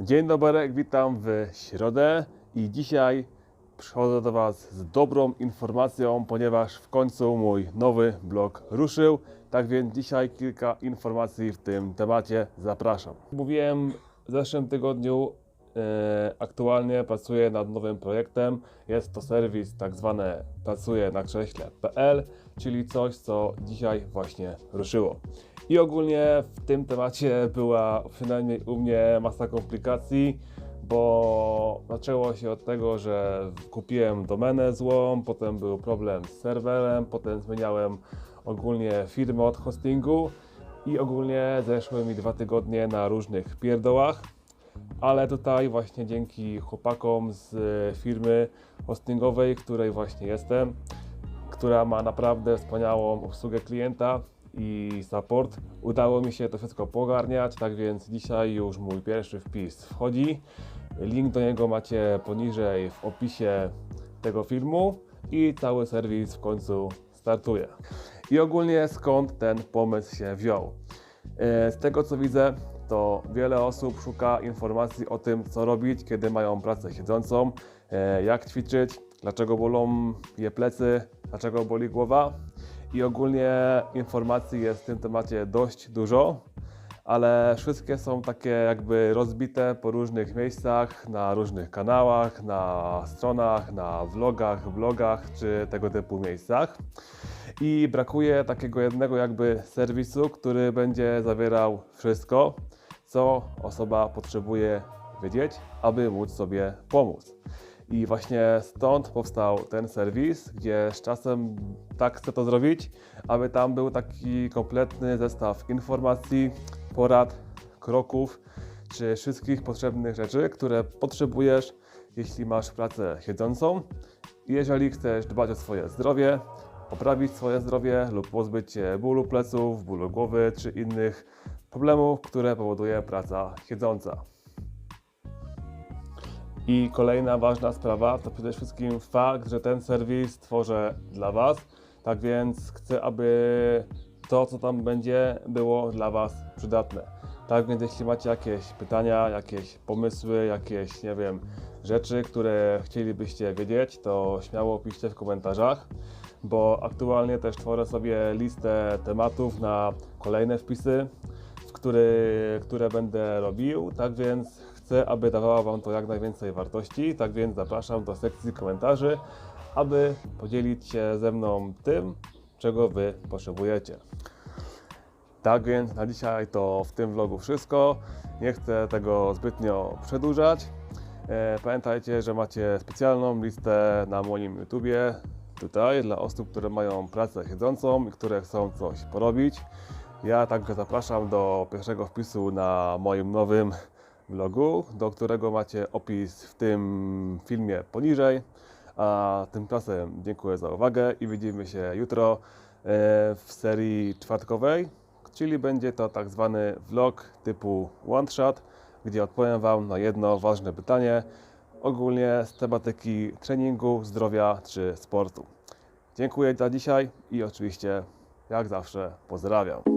Dzień dobry, witam w środę i dzisiaj przychodzę do Was z dobrą informacją, ponieważ w końcu mój nowy blog ruszył. Tak więc dzisiaj kilka informacji w tym temacie zapraszam. Mówiłem w zeszłym tygodniu, aktualnie pracuję nad nowym projektem. Jest to serwis tak zwany pracuję na krześle.pl, czyli coś, co dzisiaj właśnie ruszyło. I ogólnie w tym temacie była przynajmniej u mnie masa komplikacji, bo zaczęło się od tego, że kupiłem domenę złą, potem był problem z serwerem, potem zmieniałem ogólnie firmę od hostingu i ogólnie zeszły mi dwa tygodnie na różnych pierdołach. Ale tutaj właśnie dzięki chłopakom z e, firmy hostingowej, której właśnie jestem, która ma naprawdę wspaniałą obsługę klienta i support. Udało mi się to wszystko pogarniać, tak więc dzisiaj już mój pierwszy wpis wchodzi. Link do niego macie poniżej w opisie tego filmu i cały serwis w końcu startuje. I ogólnie skąd ten pomysł się wziął? E, Z tego co widzę, to wiele osób szuka informacji o tym, co robić, kiedy mają pracę siedzącą, e, jak ćwiczyć, dlaczego bolą je plecy, dlaczego boli głowa. I ogólnie informacji jest w tym temacie dość dużo, ale wszystkie są takie jakby rozbite po różnych miejscach, na różnych kanałach, na stronach, na vlogach, blogach czy tego typu miejscach. I brakuje takiego jednego jakby serwisu, który będzie zawierał wszystko, co osoba potrzebuje wiedzieć, aby móc sobie pomóc. I właśnie stąd powstał ten serwis, gdzie z czasem tak chcę to zrobić, aby tam był taki kompletny zestaw informacji, porad, kroków, czy wszystkich potrzebnych rzeczy, które potrzebujesz, jeśli masz pracę siedzącą. Jeżeli chcesz dbać o swoje zdrowie, poprawić swoje zdrowie lub pozbyć się bólu pleców, bólu głowy czy innych problemów, które powoduje praca siedząca. I kolejna ważna sprawa to przede wszystkim fakt, że ten serwis tworzę dla Was. Tak więc chcę, aby to, co tam będzie, było dla Was przydatne. Tak więc jeśli macie jakieś pytania, jakieś pomysły, jakieś, nie wiem, rzeczy, które chcielibyście wiedzieć, to śmiało piszcie w komentarzach, bo aktualnie też tworzę sobie listę tematów na kolejne wpisy, który, które będę robił. Tak więc chcę, aby dawało Wam to jak najwięcej wartości. Tak więc zapraszam do sekcji komentarzy, aby podzielić się ze mną tym, czego Wy potrzebujecie. Tak więc na dzisiaj to w tym vlogu wszystko. Nie chcę tego zbytnio przedłużać. E, Pamiętajcie, że macie specjalną listę na moim YouTubie tutaj dla osób, które mają pracę siedzącą i które chcą coś porobić. Ja także zapraszam do pierwszego wpisu na moim nowym vlogu, do którego macie opis w tym filmie poniżej. A tymczasem dziękuję za uwagę i widzimy się jutro e, w serii czwartkowej, czyli będzie to tak zwany vlog typu one shot, gdzie odpowiem Wam na jedno ważne pytanie ogólnie z tematyki treningu, zdrowia czy sportu. Dziękuję za dzisiaj i oczywiście jak zawsze pozdrawiam.